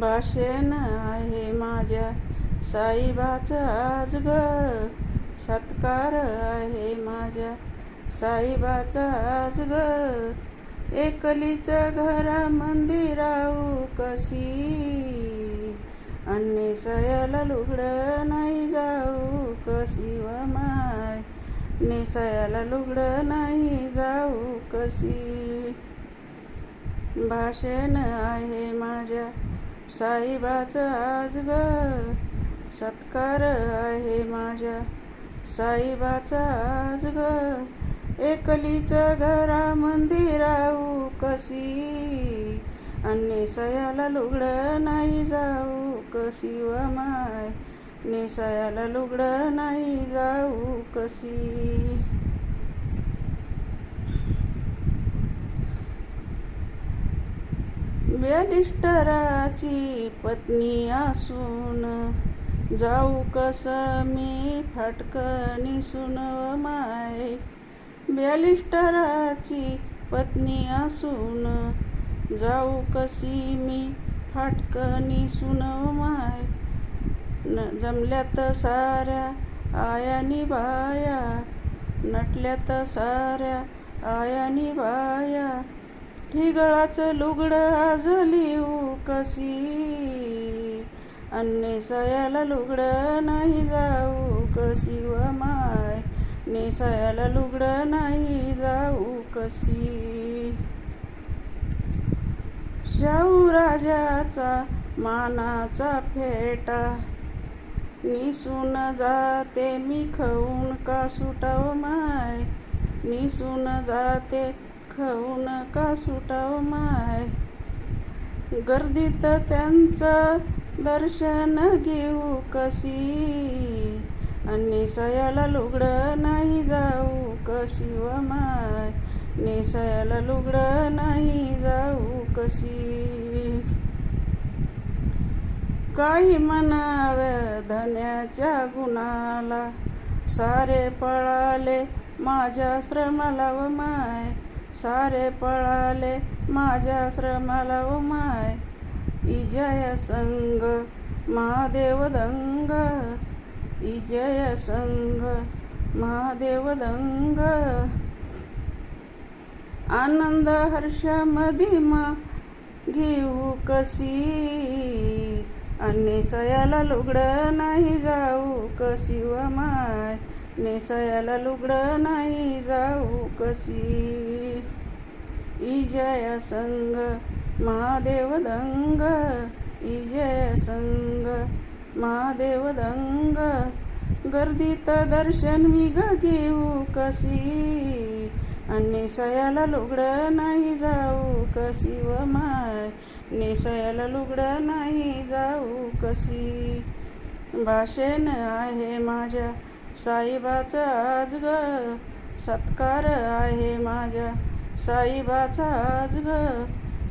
भाषण आहे माझ्या साईबाचं आज ग. सत्कार आहे माझ्या साईबाचा आज ग. एकलीच घरा मंदिराऊ कशी? अन्य सयाला लुगडं नाही जाऊ कशी व माय? नेसायाला लुगडं नाही जाऊ कशी? भाषण आहे माझ्या साईबाचा आज ग सत्कार आहे माझ्या. साईबाचा आज ग एकलीचं घरा मंदिराऊ कशी? अन्य सयाला लुगडं नाही जाऊ कशी व माय? नेसायाला लुगडं नाही जाऊ कशी? बॅलिस्टराची पत्नी असून जाऊ कस मी फाटकणी सुनव माय. बॅलिस्टराची पत्नी असून जाऊ कशी मी फाटकणी सुनव माय. न जमल्यात साऱ्या आयानी बाया नटल्यात साऱ्या आयानी बाया. ठिगळाचं लुगडं झाली लिहू कशी अन्य सयाला लुगडं नाही जाऊ कशी व माय. नेसायाला लुगडं नाही जाऊ कशी शाहू राजाचा मानाचा फेटा. निसून जाते मी खाऊन का सुटाव माय. निसून जाते खाऊन का सुटाव माय? गर्दीत त्यांचं दर्शन घेऊ कशी? निसयाला लुगडं नाही जाऊ कशी व माय? निसयाला लुगडं नाही जाऊ कशी? काही म्हणाव्या धन्याच्या गुणाला सारे पळाले माझ्या श्रमाला व माय. सारे पळाले माझ्या श्रमाला व माय इजय संग महादेव दंग. इजय संग महादेव दंग. आनंद हर्ष मधिमा घेऊ कशी? आणि लुगडं नाही जाऊ कशी व माय? नेसयाला लुगडं नाही जाऊ कशी? इजय संग महादेव दंग इजय संग महादेव दंग. गर्दीत दर्शन मी घेऊ कशी? आणि सयाला लुगडं नाही जाऊ कशी व माय? नेसयाला लुगडं नाही जाऊ कशी? भाषण आहे माझ्या साईबाचं आज ग. सत्कार आहे माझ्या साईबाचा आज ग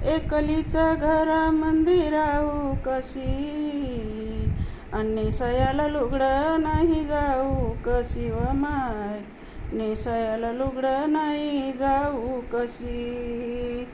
एकलीचा घरा मंदिराऊ कशी? आणि सयाला लुगडं नाही जाऊ कशी व माय? निसयाला लुगडं नाही जाऊ कशी?